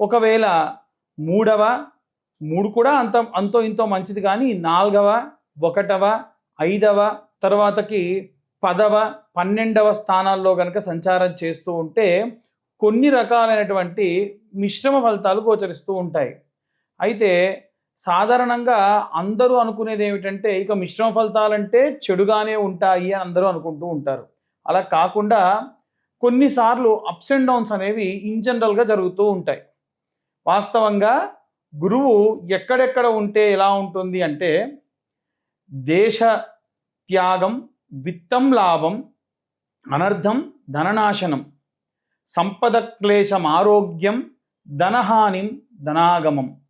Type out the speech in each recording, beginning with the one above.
ఒకవేళ మూడవ మూడు కూడా అంత అంతో ఇంతో మంచిది కానీ నాలుగవ ఒకటవ ఐదవ తర్వాతకి పదవ పన్నెండవ స్థానాల్లో కనుక సంచారం చేస్తూ ఉంటే కొన్ని రకాలైనటువంటి మిశ్రమ ఫలితాలు గోచరిస్తూ ఉంటాయి. అయితే సాధారణంగా అందరూ అనుకునేది ఏమిటంటే ఇక మిశ్రమ ఫలితాలంటే చెడుగానే ఉంటాయి అని అందరూ అనుకుంటూ ఉంటారు. అలా కాకుండా కొన్నిసార్లు అప్స్ అండ్ డౌన్స్ అనేవి ఇన్ జనరల్గా జరుగుతూ ఉంటాయి. వాస్తవంగా గురువు ఎక్కడెక్కడ ఉంటే ఎలా ఉంటుంది అంటే దేశ త్యాగం విత్తం లాభం అనర్థం ధననాశనం సంపద క్లేశం ఆరోగ్యం ధనహానిం ధనాగమం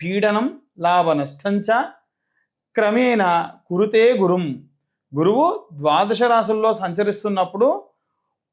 పీడనం లాభనష్టంచ క్రమేణ కురుతే గురుం. గురువు ద్వాదశ రాశుల్లో సంచరిస్తున్నప్పుడు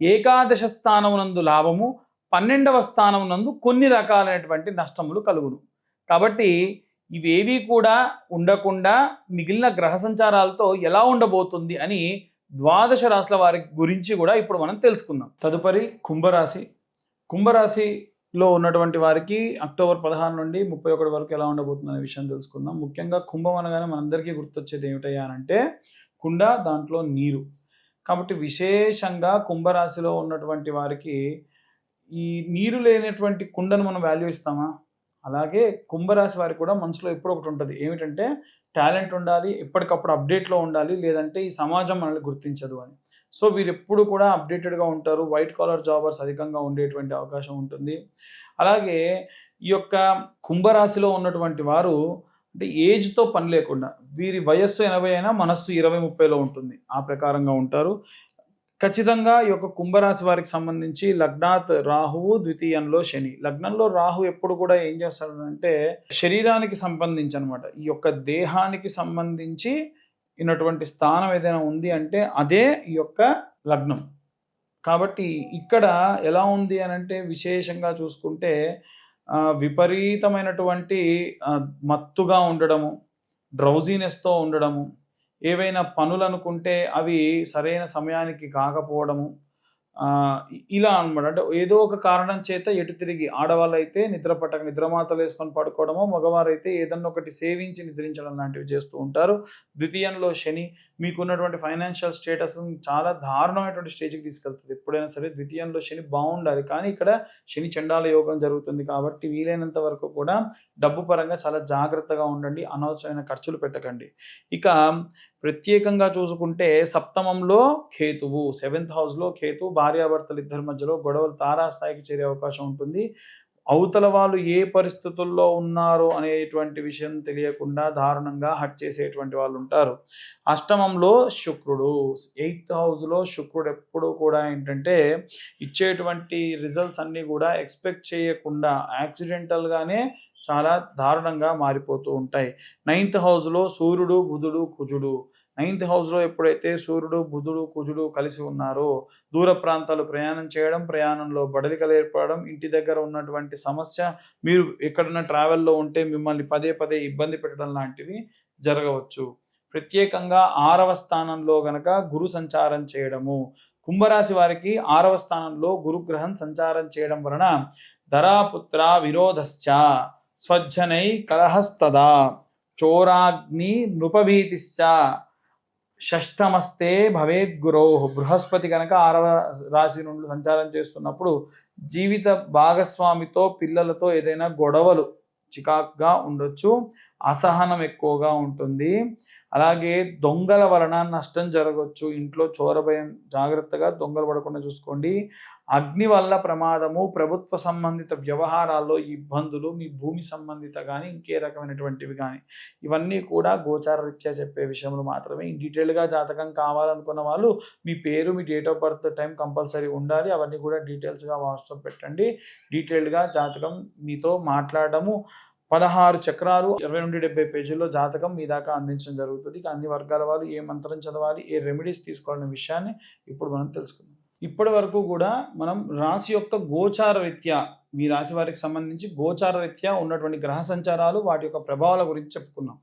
ఏకాదశ స్థానమునందు లాభము పన్నెండవ స్థానమునందు కొన్ని రకాలైనటువంటి నష్టములు కలుగును. కాబట్టి ఇవేవి కూడా ఉండకుండా మిగిలిన గ్రహ సంచారాలతో ఎలా ఉండబోతుంది అని ద్వాదశ రాశుల వారి గురించి కూడా ఇప్పుడు మనం తెలుసుకుందాం. తదుపరి కుంభరాశి. కుంభరాశిలో ఉన్నటువంటి వారికి అక్టోబర్ పదహారు నుండి ముప్పై ఒకటి వరకు ఎలా ఉండబోతుంది అనే విషయం తెలుసుకుందాం. ముఖ్యంగా కుంభం అనగానే మనందరికీ గుర్తొచ్చేది ఏమిటయ్యా అంటే కుండ దాంట్లో నీరు. కాబట్టి విశేషంగా కుంభరాశిలో ఉన్నటువంటి వారికి ఈ నీరు లేనటువంటి కుండను మనం వాల్యూ ఇస్తామా? అలాగే కుంభరాశి వారికి కూడా మనసులో ఎప్పుడు ఒకటి ఉంటుంది. ఏమిటంటే టాలెంట్ ఉండాలి ఎప్పటికప్పుడు అప్డేట్లో ఉండాలి లేదంటే ఈ సమాజం మనల్ని గుర్తించదు అని. సో వీరు ఎప్పుడు కూడా అప్డేటెడ్గా ఉంటారు. వైట్ కాలర్ జాబర్స్ అధికంగా ఉండేటువంటి అవకాశం ఉంటుంది. అలాగే ఈ యొక్క కుంభరాశిలో ఉన్నటువంటి వారు అంటే ఏజ్తో పని లేకుండా వీరి వయస్సు ఎనభై అయినా మనస్సు ఇరవై ముప్పైలో ఉంటుంది. ఆ ప్రకారంగా ఉంటారు. ఖచ్చితంగా ఈ యొక్క కుంభరాశి వారికి సంబంధించి లగ్నాత్ రాహువు ద్వితీయంలో శని. లగ్నంలో రాహు ఎప్పుడు కూడా ఏం చేస్తాడంటే శరీరానికి సంబంధించి అనమాట ఈ యొక్క దేహానికి సంబంధించి ఉన్నటువంటి స్థానం ఏదైనా ఉంది అంటే అదే ఈ యొక్క లగ్నం. కాబట్టి ఇక్కడ ఎలా ఉంది అని అంటే విశేషంగా చూసుకుంటే విపరీతమైనటువంటి మత్తుగా ఉండడము డ్రౌజీనెస్తో ఉండడము ఏవైనా పనులు అనుకుంటే అవి సరైన సమయానికి కాకపోవడము ఇలా అనమాట అంటే ఏదో ఒక కారణం చేత ఎటు తిరిగి ఆడవాళ్ళు అయితే నిద్ర పట్టక నిద్రమాతలు వేసుకొని పడుకోవడమో మగవారైతే ఏదన్నా ఒకటి సేవించి నిద్రించడం లాంటివి చేస్తూ ఉంటారు. ద్వితీయంలో శని మీకున్నటువంటి ఫైనాన్షియల్ స్టేటస్ చాలా దారుణమైనటువంటి స్టేజ్కి తీసుకెళ్తుంది. ఎప్పుడైనా సరే ద్వితీయంలో శని బాగుండాలి. కానీ ఇక్కడ శని చండాల యోగం జరుగుతుంది కాబట్టి వీలైనంత వరకు కూడా డబ్బు పరంగా చాలా జాగ్రత్తగా ఉండండి. అనవసరమైన ఖర్చులు పెట్టకండి. ఇక ప్రత్యేకంగా చూసుకుంటే సప్తమంలో కేతువు సెవెంత్ హౌస్లో కేతు భార్యాభర్తలు ఇద్దరి మధ్యలో గొడవలు తారాస్థాయికి చేరే అవకాశం ఉంటుంది. అవతల వాళ్ళు ఏ పరిస్థితుల్లో ఉన్నారు అనేటువంటి విషయం తెలియకుండా దారుణంగా హట్ చేసేటువంటి వాళ్ళు ఉంటారు. అష్టమంలో శుక్రుడు ఎయిత్ హౌస్లో శుక్రుడు ఎప్పుడు కూడా ఏంటంటే ఇచ్చేటువంటి రిజల్ట్స్ అన్నీ కూడా ఎక్స్పెక్ట్ చేయకుండా యాక్సిడెంటల్గానే చాలా దారుణంగా మారిపోతూ ఉంటాయి. నైన్త్ హౌస్లో సూర్యుడు బుధుడు కుజుడు. నైన్త్ హౌస్లో ఎప్పుడైతే సూర్యుడు బుధుడు కుజుడు కలిసి ఉన్నారో దూర ప్రాంతాలు ప్రయాణం చేయడం ప్రయాణంలో బడలికలు ఏర్పడడం ఇంటి దగ్గర ఉన్నటువంటి సమస్య మీరు ఎక్కడన్నా ట్రావెల్లో ఉంటే మిమ్మల్ని పదే పదే ఇబ్బంది పెట్టడం లాంటివి జరగవచ్చు. ప్రత్యేకంగా ఆరవ స్థానంలో గనక గురు సంచారం చేయడము. కుంభరాశి వారికి ఆరవ స్థానంలో గురుగ్రహం సంచారం చేయడం వలన ధరాపుత్ర విరోధశ్చ. స్వజ్జనై కలహస్తదా. చోరాగ్ని నృపభీతిశ్చ. షష్టమస్తే భవేద్ గురో. బృహస్పతి కనుక ఆరవ రాశి నుండి సంచారం చేస్తున్నప్పుడు జీవిత భాగస్వామితో పిల్లలతో ఏదైనా గొడవలు చికాక్గా ఉండొచ్చు. అసహనం ఎక్కువగా ఉంటుంది. అలాగే దొంగల వలన నష్టం జరగవచ్చు ఇంట్లో చోర భయం జాగ్రత్తగా దొంగలు పడకుండా చూసుకోండి. అగ్ని వల్ల ప్రమాదము ప్రభుత్వ సంబంధిత వ్యవహారాల్లో ఇబ్బందులు మీ భూమి సంబంధిత కానీ ఇంకే రకమైనటువంటివి కానీ ఇవన్నీ కూడా గోచార రీత్యా చెప్పే విషయంలో మాత్రమే. డీటెయిల్గా జాతకం కావాలనుకున్న వాళ్ళు మీ పేరు మీ date of birth time compulsory ఉండాలి. అవన్నీ కూడా డీటెయిల్స్గా వాట్సాప్ పెట్టండి. డీటెయిల్డ్గా జాతకం మీతో మాట్లాడడము పదహారు చక్రాలు ఇరవై నుండి డెబ్బై పేజీల్లో జాతకం మీ దాకా అందించడం జరుగుతుంది. అన్ని వర్గాల వాళ్ళు ఏ మంత్రం చదవాలి ఏ రెమెడీస్ తీసుకోవాలనే విషయాన్ని ఇప్పుడు మనం తెలుసుకుందాం. ఇప్పటి వరకు కూడా మనం రాశి యొక్క గోచార రీత్యా మీ రాశి వారికి సంబంధించి గోచార రీత్యా ఉన్నటువంటి గ్రహ సంచారాలు వాటి యొక్క ప్రభావాల గురించి చెప్పుకున్నాం.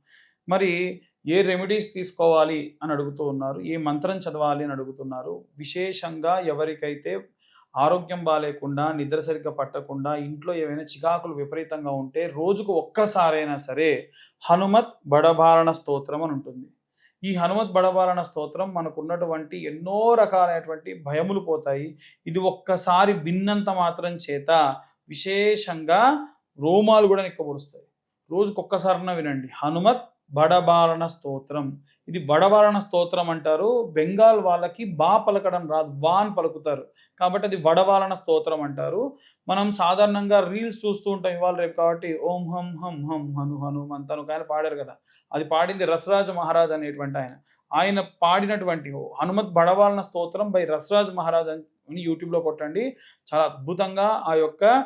మరి ఏ రెమెడీస్ తీసుకోవాలి అని అడుగుతూ ఉన్నారు ఏ మంత్రం చదవాలి అని అడుగుతున్నారు విశేషంగా ఎవరికైతే ఆరోగ్యం బాగాలేకుండా నిద్ర సరిగ్గా పట్టకుండా ఇంట్లో ఏవైనా చికాకులు విపరీతంగా ఉంటే రోజుకు ఒక్కసారైనా సరే హనుమత్ బడభారణ స్తోత్రం అని ఉంటుంది. ఈ హనుమత్ బడబారణ స్తోత్రం మనకున్నటువంటి ఎన్నో రకాలైనటువంటి భయములు పోతాయి. ఇది ఒక్కసారి విన్నంత మాత్రం చేత విశేషంగా రోమాలు కూడా నిక్కబొడుస్తాయి. రోజుకు ఒక్కసారిన వినండి. హనుమత్ బడబారణ స్తోత్రం. ఇది వడబారణ స్తోత్రం అంటారు. బెంగాల్ వాళ్ళకి బా పలకడం రాదు బా అని పలుకుతారు. కాబట్టి అది వడవాలన స్తోత్రం అంటారు. మనం సాధారణంగా రీల్స్ చూస్తూ ఉంటాం ఇవాళ రేపు కాబట్టి ఓం హం హం హం హను హనుమంత్ అంతను ఒక ఆయన పాడారు కదా. అది పాడింది రసరాజ మహారాజ్ అనేటువంటి ఆయన. ఆయన పాడినటువంటి హనుమత్ బడవాలన స్తోత్రం బై రసరాజ్ మహారాజ్ అని యూట్యూబ్లో కొట్టండి. చాలా అద్భుతంగా ఆ యొక్క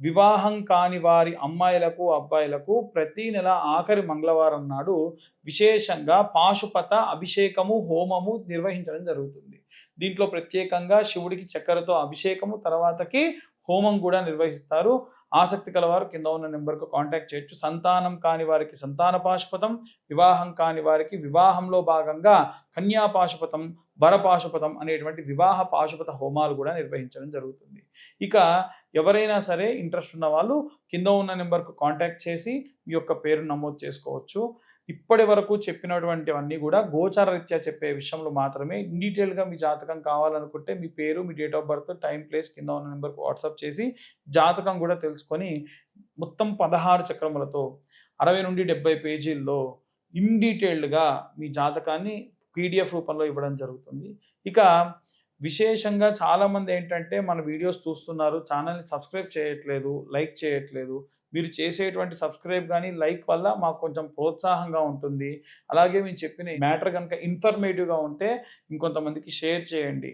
వివాహం కాని వారి అమ్మాయిలకు అబ్బాయిలకు ప్రతి నెల ఆఖరి మంగళవారం నాడు విశేషంగా పాశుపత అభిషేకము హోమము నిర్వహించడం జరుగుతుంది. దీంట్లో ప్రత్యేకంగా శివుడికి చక్కెరతో అభిషేకము తర్వాతకి హోమం కూడా నిర్వహిస్తారు. ఆసక్తి కలవారు కింద ఉన్న నెంబర్కు కాంటాక్ట్ చేయొచ్చు. సంతానం కాని వారికి సంతాన పాశుపతం వివాహం కాని వారికి వివాహంలో భాగంగా కన్యా పాశుపతం వరపాశుపతం అనేటువంటి వివాహ పాశుపత హోమాలు కూడా నిర్వహించడం జరుగుతుంది. ఇక ఎవరైనా సరే ఇంట్రెస్ట్ ఉన్న వాళ్ళు కింద ఉన్న నెంబర్కు కాంటాక్ట్ చేసి మీ యొక్క పేరు నమోదు చేసుకోవచ్చు. ఇప్పటి వరకు చెప్పినటువంటివన్నీ కూడా గోచార రీత్యా చెప్పే విషయంలో మాత్రమే. డీటెయిల్గా మీ జాతకం కావాలనుకుంటే మీ పేరు మీ date of birth time place కింద ఉన్న నెంబర్కి వాట్సాప్ చేసి జాతకం కూడా తెలుసుకొని మొత్తం పదహారు చక్రములతో అరవై నుండి డెబ్బై పేజీల్లో ఇన్ డీటెయిల్డ్గా మీ జాతకాన్ని పీడిఎఫ్ రూపంలో ఇవ్వడం జరుగుతుంది. ఇక విశేషంగా చాలామంది ఏంటంటే మన వీడియోస్ చూస్తున్నారు ఛానల్ని సబ్స్క్రైబ్ చేయట్లేదు లైక్ చేయట్లేదు మీరు చేసేటువంటి సబ్స్క్రైబ్ కానీ లైక్ వల్ల మాకు కొంచెం ప్రోత్సాహంగా ఉంటుంది. అలాగే మేము చెప్పిన మ్యాటర్ కనుక ఇన్ఫర్మేటివ్గా ఉంటే ఇంకొంతమందికి షేర్ చేయండి.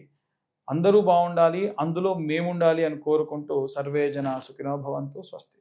అందరూ బాగుండాలి అందులో మేముండాలి అని కోరుకుంటూ సర్వేజన సుఖినో భవంతు స్వస్తి.